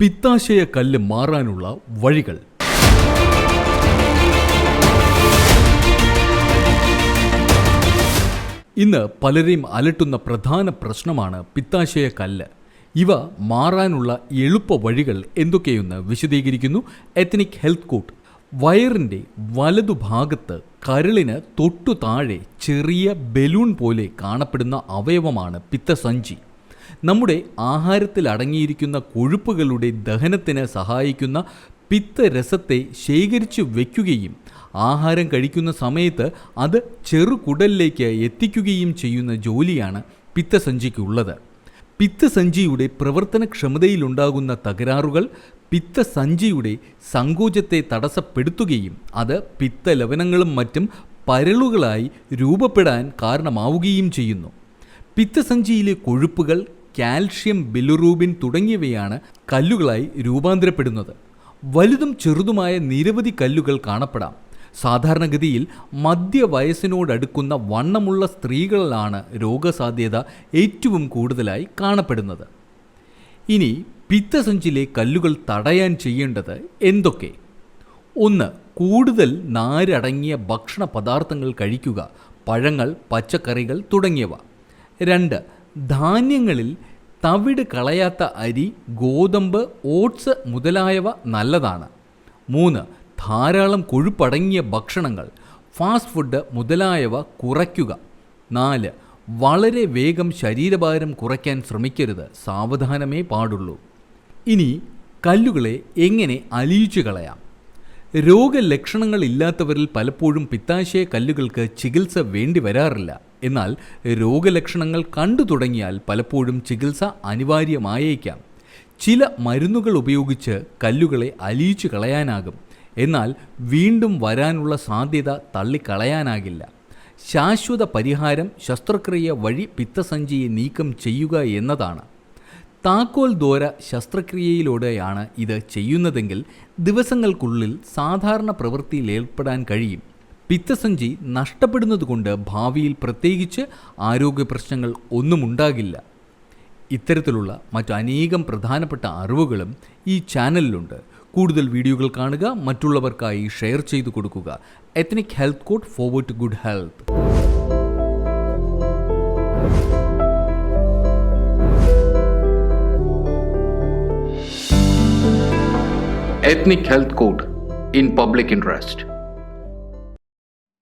പിത്താശയ കല്ല് മാറാനുള്ള വഴികൾ. ഇന്ന് പലരെയും അലട്ടുന്ന പ്രധാന പ്രശ്നമാണ് പിത്താശയ കല്ല്. ഇവ മാറാനുള്ള എളുപ്പ വഴികൾ എന്തൊക്കെയെന്ന് വിശദീകരിക്കുന്നു എത്നിക് ഹെൽത്ത് കോട്ട്. വയറിന്റെ വലതുഭാഗത്ത് കരളിന് തൊട്ടു താഴെ ചെറിയ ബലൂൺ പോലെ കാണപ്പെടുന്ന അവയവമാണ് പിത്തസഞ്ചി. നമ്മുടെ ആഹാരത്തിൽ അടങ്ങിയിരിക്കുന്ന കൊഴുപ്പുകളുടെ ദഹനത്തിന് സഹായിക്കുന്ന പിത്തരസത്തെ ശേഖരിച്ചു വയ്ക്കുകയും ആഹാരം കഴിക്കുന്ന സമയത്ത് അത് ചെറുകുടലിലേക്ക് എത്തിക്കുകയും ചെയ്യുന്ന ജോലിയാണ് പിത്തസഞ്ചിക്കുള്ളത്. പിത്തസഞ്ചിയുടെ പ്രവർത്തനക്ഷമതയിലുണ്ടാകുന്ന തകരാറുകൾ പിത്തസഞ്ചിയുടെ സങ്കോചത്തെ തടസ്സപ്പെടുത്തുകയും അത് പിത്തലവനങ്ങളും മറ്റും പരളുകളായി രൂപപ്പെടാൻ കാരണമാവുകയും ചെയ്യുന്നു. പിത്തസഞ്ചിയിലെ കൊഴുപ്പുകൾ കാൽഷ്യം ബിലുറൂബിൻ തുടങ്ങിയവയാണ് കല്ലുകളായി രൂപാന്തരപ്പെടുന്നത്. വലുതും ചെറുതുമായ നിരവധി കല്ലുകൾ കാണപ്പെടാം. സാധാരണഗതിയിൽ മധ്യവയസ്സിനോടടുക്കുന്ന വണ്ണമുള്ള സ്ത്രീകളിലാണ് രോഗസാധ്യത ഏറ്റവും കൂടുതലായി കാണപ്പെടുന്നത്. ഇനി പിത്തസഞ്ചിലെ കല്ലുകൾ തടയാൻ ചെയ്യേണ്ടത് എന്തൊക്കെ? ഒന്ന് കൂടുതൽ നാരടങ്ങിയ ഭക്ഷണ പദാർത്ഥങ്ങൾ കഴിക്കുക പഴങ്ങൾ പച്ചക്കറികൾ തുടങ്ങിയവ. രണ്ട് ധാന്യങ്ങളിൽ തവിട് കളയാത്ത അരി ഗോതമ്പ് ഓട്സ് മുതലായവ നല്ലതാണ്. മൂന്ന് ധാരാളം കൊഴുപ്പടങ്ങിയ ഭക്ഷണങ്ങൾ ഫാസ്റ്റ് ഫുഡ് മുതലായവ കുറയ്ക്കുക. നാല് വളരെ വേഗം ശരീരഭാരം കുറയ്ക്കാൻ ശ്രമിക്കരുത് സാവധാനമേ പാടുള്ളൂ. ഇനി കല്ലുകളെ എങ്ങനെ അലിയിച്ചു കളയാം? രോഗലക്ഷണങ്ങളില്ലാത്തവരിൽ പലപ്പോഴും പിത്താശയ കല്ലുകൾക്ക് ചികിത്സ വേണ്ടി വരാറില്ല. എന്നാൽ രോഗലക്ഷണങ്ങൾ കണ്ടു തുടങ്ങിയാൽ പലപ്പോഴും ചികിത്സ അനിവാര്യമായേക്കാം. ചില മരുന്നുകൾ ഉപയോഗിച്ച് കല്ലുകളെ അലിയിച്ചു കളയാനാകും. എന്നാൽ വീണ്ടും വരാനുള്ള സാധ്യത തള്ളിക്കളയാനാകില്ല. ശാശ്വത പരിഹാരം ശസ്ത്രക്രിയ വഴി പിത്തസഞ്ചിയെ നീക്കം ചെയ്യുക എന്നതാണ്. താക്കോൽ ദോര ശസ്ത്രക്രിയയിലൂടെയാണ് ഇത് ചെയ്യുന്നതെങ്കിൽ ദിവസങ്ങൾക്കുള്ളിൽ സാധാരണ പ്രവൃത്തിയിൽ ഏർപ്പെടാൻ കഴിയും. പിത്തസഞ്ചി നഷ്ടപ്പെടുന്നതുകൊണ്ട് ഭാവിയിൽ പ്രത്യേകിച്ച് ആരോഗ്യ പ്രശ്നങ്ങൾ ഒന്നും ഉണ്ടാകില്ല. ഇത്തരത്തിലുള്ള മറ്റു അനേകം പ്രധാനപ്പെട്ട അറിവുകളും ഈ ചാനലിലുണ്ട്. കൂടുതൽ വീഡിയോകൾ കാണുക മറ്റുള്ളവർക്കായി ഷെയർ ചെയ്തു കൊടുക്കുക. Ethnic Health Court forward to good health Ethnic Health Court in public interest